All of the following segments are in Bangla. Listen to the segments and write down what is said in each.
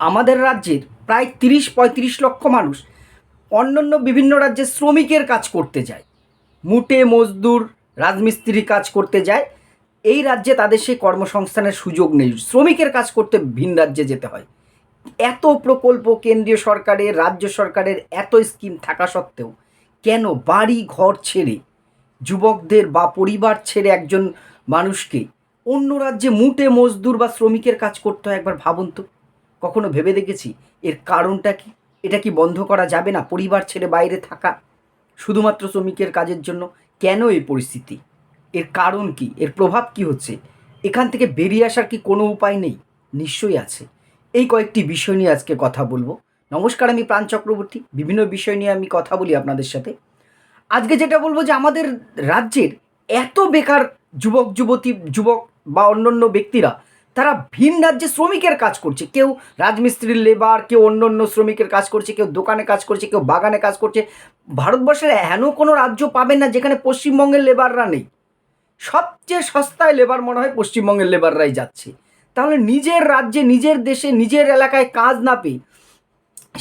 আমাদের রাজ্যের প্রায় তিরিশ পঁয়ত্রিশ লক্ষ মানুষ অন্যান্য বিভিন্ন রাজ্যে শ্রমিকের কাজ করতে যায়। মুটে মজদুর রাজমিস্ত্রি কাজ করতে যায়। এই রাজ্যে তাদের সেই কর্মসংস্থানের সুযোগ নেই। শ্রমিকের কাজ করতে ভিন রাজ্যে যেতে হয়। এত প্রকল্প কেন্দ্রীয় সরকারের, রাজ্য সরকারের এত স্কিম থাকা সত্ত্বেও কেন বাড়ি ঘর ছেড়ে যুবকদের বা পরিবার ছেড়ে একজন মানুষকে অন্য রাজ্যে মুটে মজদুর বা শ্রমিকের কাজ করতে হয় একবার ভাবুন তো? কখনো ভেবে দেখেছি? এর কারণটা কি? এটা কি বন্ধ করা যাবে না পরিবার ছেড়ে বাইরে থাকা? শুধুমাত্র শ্রমিকের কাজের জন্য কেন এই পরিস্থিতি? এর কারণ কি? এর প্রভাব কি হচ্ছে? এখান থেকে বেরিয়ে আসার কি কোনো উপায় নেই? নিশ্চয়ই আছে। এই কয়েকটি বিষয় নিয়ে আজকে কথা বলব। নমস্কার, আমি প্রাণ চক্রবর্তী। বিভিন্ন বিষয় নিয়ে আমি কথা বলি আপনাদের সাথে। আজকে যেটা বলব যে আমাদের রাজ্যের এত বেকার যুবক, যুবতী, যুবক বা অন্যান্য ব্যক্তিরা তারা ভিন রাজ্যে শ্রমিকের কাজ করছে। কেউ রাজমিস্ত্রির লেবার কেউ অন্য অন্য শ্রমিকের কাজ করছে, কেউ দোকানে কাজ করছে, কেউ বাগানে কাজ করছে। ভারতবর্ষের এন কোনো রাজ্য পাবেন না যেখানে পশ্চিমবঙ্গের লেবাররা নেই। সবচেয়ে সস্তায় লেবার মনে হয় পশ্চিমবঙ্গের লেবাররাই যাচ্ছে। তাহলে নিজের রাজ্যে, নিজের দেশে, নিজের এলাকায় কাজ না পেয়ে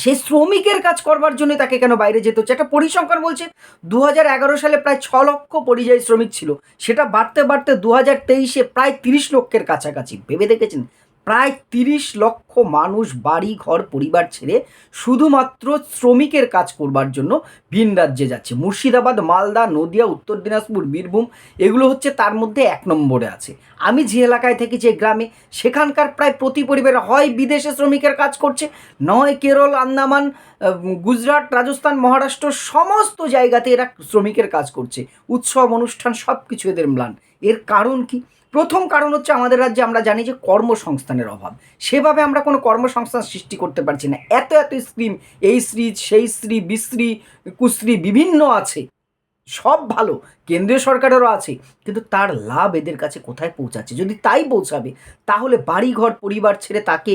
সেই শ্রমিকের কাজ করবার জন্য তাকে কেন বাইরে যেতে হচ্ছে? একটা পরিসংখ্যান বলছে দু হাজার এগারো সালে প্রায় ছ লক্ষ পরিযায়ী শ্রমিক ছিল। সেটা বাড়তে বাড়তে দু হাজার তেইশে প্রায় তিরিশ লক্ষের কাছাকাছি। ভেবে দেখেছেন? প্রায় তিরিশ লক্ষ মানুষ বাড়ি, ঘর, পরিবার ছেড়ে শুধুমাত্র শ্রমিকের কাজ করবার জন্য ভিন রাজ্যে যাচ্ছে। মুর্শিদাবাদ, মালদা, নদিয়া, উত্তর দিনাজপুর, বীরভূম এগুলো হচ্ছে তার মধ্যে এক নম্বরে আছে। আমি যে এলাকায় থাকি, যে গ্রামে, সেখানকার প্রায় প্রতি পরিবারে হয় বিদেশে শ্রমিকের কাজ করছে, নয় কেরল, আন্দামান গুজরাট, রাজস্থান, মহারাষ্ট্র, সমস্ত জায়গাতে এরা শ্রমিকের কাজ করছে। উৎসব, অনুষ্ঠান সব কিছু এদের ম্লান। এর কারণ কি? প্রথম কারণ হচ্ছে আমাদের রাজ্যে আমরা জানি যে কর্মসংস্থানের অভাব। সেভাবে আমরা কোনো কর্মসংস্থান সৃষ্টি করতে পারছি না। এত এত স্কিম, এই শ্রী, সেই শ্রী, বিশ্রী, কুশ্রী বিভিন্ন আছে। সব ভালো, কেন্দ্রীয় সরকারেরও আছে। কিন্তু তার লাভ এদের কাছে কোথায় পৌঁছাচ্ছে? যদি তাই পৌঁছাবে, তাহলে বাড়িঘর, পরিবার ছেড়ে তাকে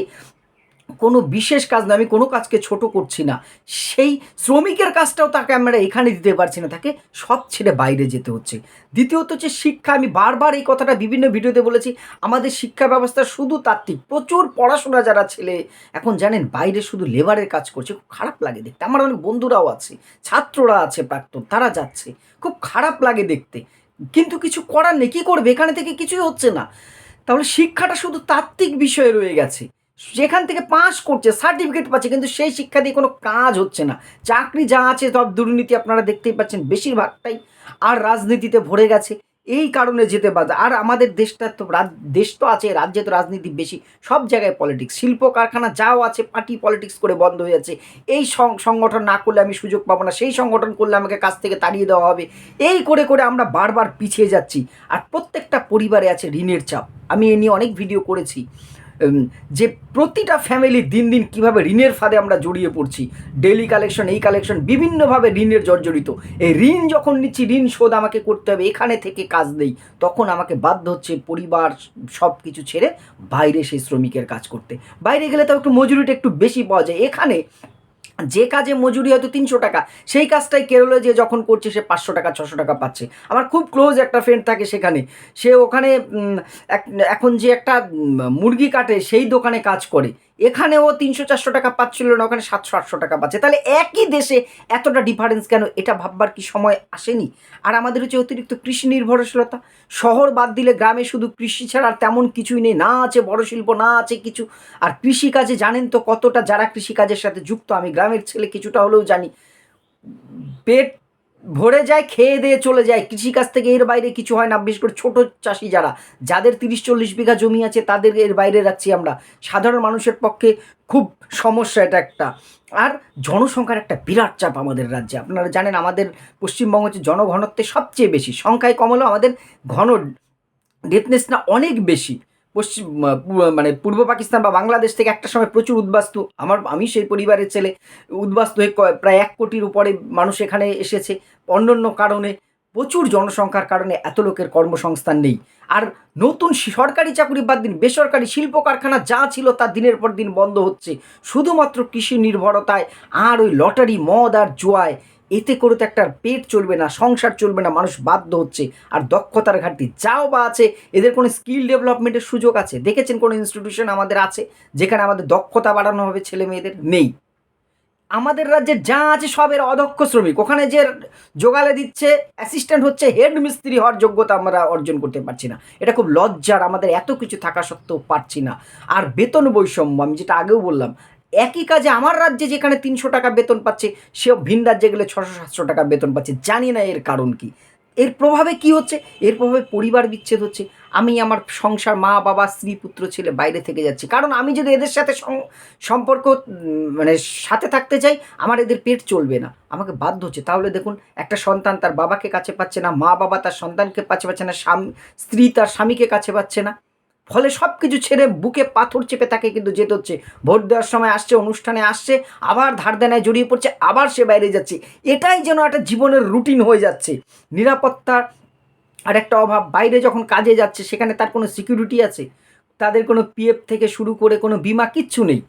কোনো বিশেষ কাজ না আমি কোনো কাজকে ছোট করছি না। সেই শ্রমিকের কাজটাও তাকে আমরা এখানে দিতে পারছি না, তাকে সব ছেড়ে বাইরে যেতে হচ্ছে। দ্বিতীয়ত হচ্ছে শিক্ষা, আমি বারবার এই কথাটা বিভিন্ন ভিডিওতে বলেছি, আমাদের শিক্ষা ব্যবস্থা শুধু তাত্ত্বিক, প্রচুর পড়াশোনা যারা ছেলে, এখন জানেন বাইরে শুধু লেবারের কাজ করছে, খুব খারাপ লাগে দেখতে। আমার অনেক বন্ধুরাও আছে, ছাত্ররা আছে প্রাক্তন, তারা যাচ্ছে, খুব খারাপ লাগে দেখতে। কিন্তু কিছু করার নেই, কী করবে? এখানে থেকে কিছুই হচ্ছে না। তাহলে শিক্ষাটা শুধু তাত্ত্বিক বিষয়ে রয়ে গেছে। যেখান থেকে পাস করছে সার্টিফিকেট পাচ্ছে, কিন্তু সেই শিক্ষা দিয়ে কোনো কাজ হচ্ছে না। চাকরি যা আছে সব দুর্নীতি আপনারা দেখতেই পাচ্ছেন বেশিরভাগটাই আর রাজনীতিতে ভরে গেছে। এই কারণে যেতে বাধা। আর আমাদের দেশটা তো দেশ তো আছে, রাজ্যে তো রাজনীতি বেশি। সব জায়গায় পলিটিক্স শিল্প কারখানা যাও আছে, পার্টি পলিটিক্স করে বন্ধ হয়ে যাচ্ছে। এই সংগঠন না করলে আমি সুযোগ পাবো না। সেই সংগঠন করলে আমাকে কাছ থেকে তাড়িয়ে দেওয়া হবে। এই করে করে আমরা বারবার পিছিয়ে যাচ্ছি। আর প্রত্যেকটা পরিবারে আছে ঋণের চাপ। আমি এ নিয়ে অনেক ভিডিও করেছি। যে প্রতিটা ফ্যামিলি দিন দিন কীভাবে ঋণের ফাঁদে আমরা জড়িয়ে পড়ছি ডেলি কালেকশন এই কালেকশন বিভিন্নভাবে ঋণের জর্জরিত। এই ঋণ যখন নিচ্ছি, ঋণ শোধ আমাকে করতে হবে, এখানে থেকে কাজ নেই। তখন আমাকে বাধ্য হচ্ছে পরিবার সব কিছু ছেড়ে বাইরে সেই শ্রমিকের কাজ করতে। বাইরে গেলে তাও একটু মজুরিটা একটু বেশি পাওয়া যায়। এখানে যে কাজে মজুরি হয়তো তিনশো টাকা, সেই কাজটাই কেরলে যে যখন করছে সে পাঁচশো টাকা, ছশো টাকা পাচ্ছে। আমার খুব ক্লোজ একটা ফ্রেন্ড থাকে সেখানে। সে ওখানে এখন যে একটা মুরগি কাটে, সেই দোকানে কাজ করে। এখানে ও তিনশো চারশো টাকা পাচ্ছিল না, ওখানে সাতশো আটশো টাকা পাচ্ছে। তাহলে একই দেশে এতটা ডিফারেন্স কেন? এটা ভাববার কি সময় আসেনি? আর আমাদের হচ্ছে অতিরিক্ত কৃষি নির্ভরশীলতা। শহর বাদ দিলে গ্রামে শুধু কৃষি ছাড়া আর তেমন কিছুই নেই। না আছে বড় শিল্প, না আছে কিছু। আর কৃষিকাজে জানেন তো কতটা যারা কৃষিকাজের সাথে যুক্ত, আমি গ্রামের ছেলে কিছুটা হলেও জানি। পেট ভরে যায়, খেয়ে দিয়ে চলে যায়। কৃষিকাজ থেকে এর বাইরে কিছু হয় না। বিশেষ করে ছোট চাষি যারা, যাদের তিরিশ চল্লিশ বিঘা জমি আছে, তাদের এর বাইরে রাখছি আমরা। সাধারণ মানুষের পক্ষে খুব সমস্যা এটা একটা। আর জনসংখ্যার একটা বিরাট চাপ আমাদের রাজ্যে। আপনারা জানেন, আমাদের পশ্চিমবঙ্গ হচ্ছে জনঘনত্বের সবচেয়ে বেশি। সংখ্যায় কম হলেও আমাদের ঘন ডেথনেসটা অনেক বেশি। পশ্চিম মানে পূর্ব পাকিস্তান বা বাংলাদেশ থেকে একটা সময় প্রচুর উদ্বাস্তু। আমার, আমি সেই পরিবারের ছেলে, উদ্বাস্তু হয়ে প্রায় এক কোটির উপরে মানুষ এখানে এসেছে। অন্যান্য কারণে প্রচুর জনসংখ্যার কারণে এত লোকের কর্মসংস্থান নেই। আর নতুন সরকারি চাকরি বাদ দিন, বেসরকারি শিল্প কারখানা যা ছিল তা দিনের পর দিন বন্ধ হচ্ছে। শুধুমাত্র কৃষি নির্ভরতায় আর ওই লটারি, মদ আর জুয়ায় এতে করে তো একটা পেট চলবে না, সংসার চলবে না, মানুষ বাধ্য হচ্ছে। আর দক্ষতার ঘাটতি যাও বা আছে, এদের কোনো স্কিল ডেভেলপমেন্টের সুযোগ আছে। দেখেছেন কোনো ইনস্টিটিউশন আমাদের আছে, যেখানে আমাদের দক্ষতা বাড়ানো হবে ছেলে মেয়েদের? নেই। আমাদের রাজ্যে যা আছে সবের অদক্ষ শ্রমিক। ওখানে যে জোগালে দিচ্ছে অ্যাসিস্ট্যান্ট হচ্ছে হেড মিস্ত্রি হওয়ার যোগ্যতা আমরা অর্জন করতে পারছি না। এটা খুব লজ্জার, আমাদের এত কিছু থাকা সত্ত্বেও পারছি না। আর বেতন বৈষম্য, আমি যেটা আগেও বললাম একই কাজে আমার রাজ্যে যেখানে তিনশো টাকা বেতন পাচ্ছে, সেও ভিন রাজ্যে গেলে ছশো সাতশো টাকা বেতন পাচ্ছে। জানি না এর কারণ কি। এর প্রভাবে কি হচ্ছে? এর প্রভাবে পরিবার বিচ্ছেদ হচ্ছে। আমি আমার সংসার মা, বাবা, স্ত্রী, পুত্র, ছেলে বাইরে থেকে যাচ্ছি। কারণ আমি যদি এদের সাথে সম্পর্ক মানে সাথে থাকতে চাই, আমার এদের পেট চলবে না। আমাকে বাধ্য হচ্ছে। তাহলে দেখুন, একটা সন্তান তার বাবাকে কাছে পাচ্ছে না, মা, বাবা তার সন্তানকে কাছে পাচ্ছে না, স্বামী, স্ত্রী তার স্বামীকে কাছে পাচ্ছে না। ফলে সব কিছু ছেড়ে বুকে পাথর চেপে তাকে কিন্তু যেতে হচ্ছে। ভোট দেওয়ার সময় আসছে, অনুষ্ঠানে আসছে, আবার ধার দেনায় জড়িয়ে পড়ছে, আবার সে বাইরে যাচ্ছে। এটাই যেন একটা জীবনের রুটিন হয়ে যাচ্ছে। নিরাপত্তার আর একটা অভাব, বাইরে যখন কাজে যাচ্ছে, সেখানে তার কোনো সিকিউরিটি আছে? তাদের কোনো পিএফ থেকে শুরু করে কোনো বিমা কিচ্ছু নেই।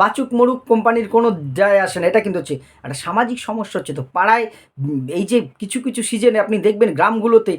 বাচুক মরুক কোম্পানির কোনো যায় আসে না, এটা কিন্তু হচ্ছে একটা সামাজিক সমস্যা হচ্ছে। তো পাড়ায় এই যে কিছু কিছু সিজনে আপনি দেখবেন গ্রামগুলোতে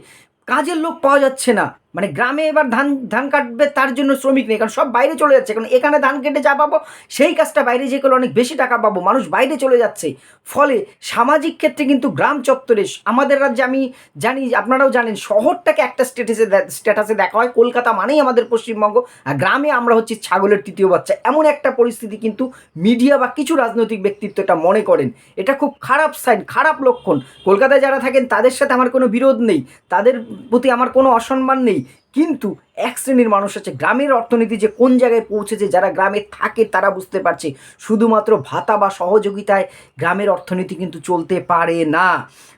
কাজের লোক পাওয়া যাচ্ছে না। মানে গ্রামে এবার ধান ধান কাটবে তার জন্য শ্রমিক নেই, কারণ সব বাইরে চলে যাচ্ছে। কারণ এখানে ধান কেটে যা পাবো, সেই কাজটা বাইরে যে করলে অনেক বেশি টাকা পাবো। মানুষ বাইরে চলে যাচ্ছে। ফলে সামাজিক ক্ষেত্রে কিন্তু গ্রাম চত্বরে আমাদের রাজ্যে আমি জানি, আপনারাও জানেন, শহরটাকে একটা স্ট্যাটাসে স্ট্যাটাসে দেখা হয়। কলকাতা মানেই আমাদের পশ্চিমবঙ্গ, আর গ্রামে আমরা হচ্ছি ছাগলের তৃতীয় বাচ্চা। এমন একটা পরিস্থিতি কিন্তু মিডিয়া বা কিছু রাজনৈতিক ব্যক্তিত্ব এটা মনে করেন। এটা খুব খারাপ সাইন খারাপ লক্ষণ। কলকাতায় যারা থাকেন, তাদের সাথে আমার কোনো বিরোধ নেই। তাদের প্রতি আমার কোনো অসম্মান নেই। কিন্তু এক শ্রেণির মানুষ আছে গ্রামের অর্থনীতি যে কোন জায়গায় পৌঁছেছে, যারা গ্রামে থাকে তারা বুঝতে পারছে। শুধুমাত্র ভাতা বা সহযোগিতায় গ্রামের অর্থনীতি কিন্তু চলতে পারে না।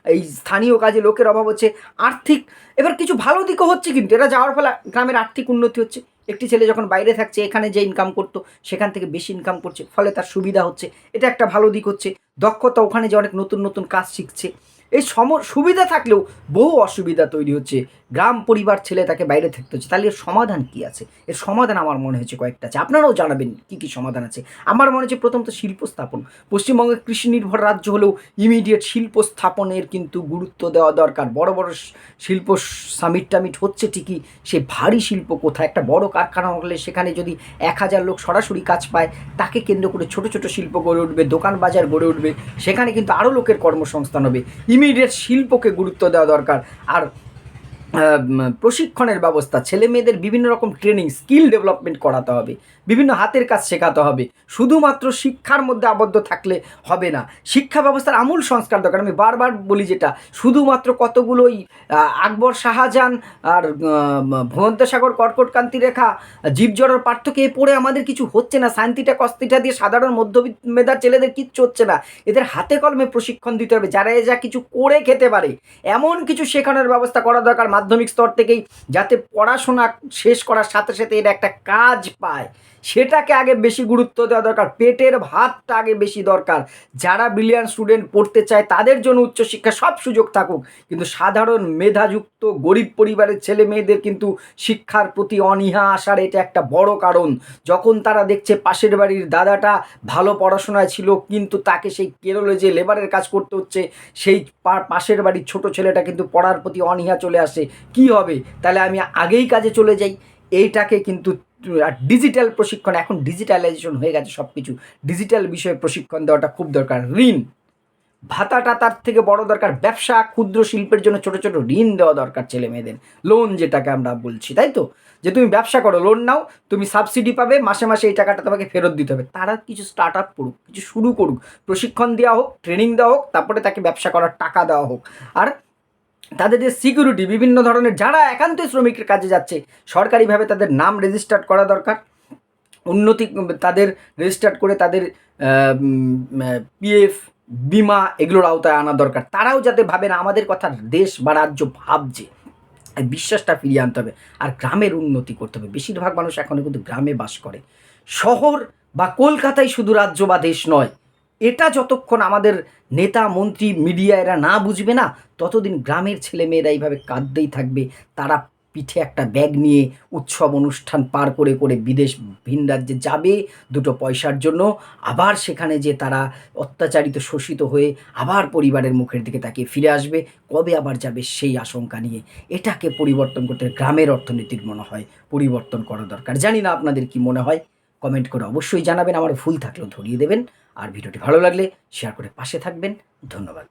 এই স্থানীয় কাজে লোকের অভাব হচ্ছে, আর্থিক, এবার কিছু ভালো দিকও হচ্ছে কিন্তু, এরা যাওয়ার ফলে গ্রামের আর্থিক উন্নতি হচ্ছে। একটি ছেলে যখন বাইরে থাকছে, এখানে যে ইনকাম করতো, সেখান থেকে বেশি ইনকাম করছে, ফলে তার সুবিধা হচ্ছে। এটা একটা ভালো দিক হচ্ছে। দক্ষতা ওখানে যে অনেক নতুন নতুন কাজ শিখছে। এই সম সুবিধা থাকলেও বহু অসুবিধা তৈরি হচ্ছে। গ্রাম পরিবার ছেলে তাকে বাইরে থাকতে হচ্ছে। তাহলে এর সমাধান কী আছে? এর সমাধান আমার মনে হয়েছে কয়েকটা আছে। আপনারাও জানাবেন কি কি সমাধান আছে। আমার মনে হচ্ছে প্রথমত শিল্প স্থাপন। পশ্চিমবঙ্গে কৃষি নির্ভর রাজ্য হলেও ইমিডিয়েট শিল্প স্থাপনের কিন্তু গুরুত্ব দেওয়া দরকার। বড় বড় শিল্প সামিট টামিট হচ্ছে ঠিকই। সে ভারী শিল্প কোথায়? একটা বড় কারখানা হলে সেখানে যদি এক হাজার লোক সরাসরি কাজ পায়, তাকে কেন্দ্র করে ছোট ছোট শিল্প গড়ে উঠবে, দোকান বাজার গড়ে উঠবে, সেখানে কিন্তু আরও লোকের কর্মসংস্থান হবে। ইমিডিয়েট শিল্পকে গুরুত্ব দেওয়া দরকার। আর প্রশিক্ষণের ব্যবস্থা, ছেলে মেয়েদের বিভিন্ন রকম ট্রেনিং স্কিল ডেভেলপমেন্ট করাতে হবে, বিভিন্ন হাতের কাজ শেখাতে হবে, শুধুমাত্র শিক্ষার মধ্যে আবদ্ধ থাকলে হবে না। শিক্ষা ব্যবস্থার আমূল সংস্কার দরকার। আমি বারবার বলি যেটা, শুধুমাত্র কতগুলোই আকবর শাহজাহান আর ভুবন্তসাগর কর্কটকান্তি রেখা জীবজড়ার পার্থক্য পড়ে আমাদের কিছু হচ্ছে না। শান্তিটা, কস্তিটা দিয়ে সাধারণ মধ্যবিত্ত মেধার ছেলেদের কিচ্ছু হচ্ছে না। এদের হাতে কলমে প্রশিক্ষণ দিতে হবে, যারা এ যা কিছু করে খেতে পারে, এমন কিছু শেখানোর ব্যবস্থা করা দরকার। মাধ্যমিক স্তর থেকেই যাতে পড়াশোনা শেষ করার সাথে সাথে এরা একটা কাজ পায়। সেটাকে আগে বেশি গুরুত্ব দেওয়া দরকার, পেটের ভাতটা আগে বেশি দরকার। যারা ব্রিলিয়ান স্টুডেন্ট পড়তে চায়, তাদের জন্য উচ্চশিক্ষা সব সুযোগ থাকুক। কিন্তু সাধারণ মেধাযুক্ত, গরিব পরিবারের ছেলে মেয়েদের কিন্তু শিক্ষার প্রতি অনীহা আসার এটা একটা বড় কারণ। যখন তারা দেখছে পাশের বাড়ির দাদাটা ভালো পড়াশোনায় ছিল, কিন্তু তাকে সেই কেরলে যে লেবারের কাজ করতে হচ্ছে, সেই পাশের বাড়ির ছোট ছেলেটা কিন্তু পড়ার প্রতি অনীহা চলে আসে। কি হবে? তাহলে আমি আগেই কাজে চলে যাই। এইটাকে কিন্তু, আর ডিজিটাল প্রশিক্ষণ, এখন ডিজিটালাইজেশন হয়ে গেছে সব কিছু ডিজিটাল বিষয়ে প্রশিক্ষণ দেওয়াটা খুব দরকার। ঋণ। ভাতাটা তার থেকে বড় দরকার। ব্যবসা ক্ষুদ্র শিল্পের জন্য ছোট ছোট ঋণ দেওয়া দরকার ছেলে মেয়েদের। লোন যেটাকে আমরা বলছি, তাই তো? যে তুমি ব্যবসা করো লোন নাও, তুমি সাবসিডি পাবে, মাসে মাসে এই টাকাটা তোমাকে ফেরত দিতে হবে। তারা কিছু স্টার্ট আপ করুক, কিছু শুরু করুক। প্রশিক্ষণ দেওয়া হোক ট্রেনিং দেওয়া হোক, তারপরে তাকে ব্যবসা করার টাকা দেওয়া হোক। আর তাদের যে সিকিউরিটি বিভিন্ন ধরনের যারা একান্তই শ্রমিকের কাজে যাচ্ছে, সরকারিভাবে তাদের নাম রেজিস্টার্ড করা দরকার। উন্নতি, তাদের রেজিস্টার্ড করে তাদের পিএফ, বিমা এগুলোর আওতায় আনা দরকার। তারাও যাতে ভাবে না, আমাদের কথা দেশ বা রাজ্য ভাবছে। বিশ্বাসটা ফিরিয়ে আনতে হবে আর গ্রামের উন্নতি করতে হবে। বেশিরভাগ মানুষ এখনও কিন্তু গ্রামে বাস করে। শহর বা কলকাতাই শুধু রাজ্য বা দেশ নয় এটা যতক্ষণ আমাদের নেতা, মন্ত্রী মিডিয়া এরা না বুঝবে না, ততদিন গ্রামের ছেলেমেয়েরা এইভাবে কাঁদতেই থাকবে। তারা পিঠে একটা ব্যাগ নিয়ে উৎসব অনুষ্ঠান পার করে করে বিদেশ ভিন রাজ্যে যাবে দুটো পয়সার জন্য। আবার সেখানে যে তারা অত্যাচারিত, শোষিত হয়ে আবার পরিবারের মুখের দিকে তাকিয়ে ফিরে আসবে। কবে আবার যাবে সেই আশঙ্কা নিয়ে এটাকে পরিবর্তন করতে গ্রামের অর্থনীতির মনে হয় পরিবর্তন করা দরকার। জানি না আপনাদের কি মনে হয়, কমেন্ট করে অবশ্যই জানাবেন। আমার ভুল থাকলেও ধরিয়ে দেবেন। আর ভিডিওটি ভালো লাগলে শেয়ার করে পাশে থাকবেন। ধন্যবাদ।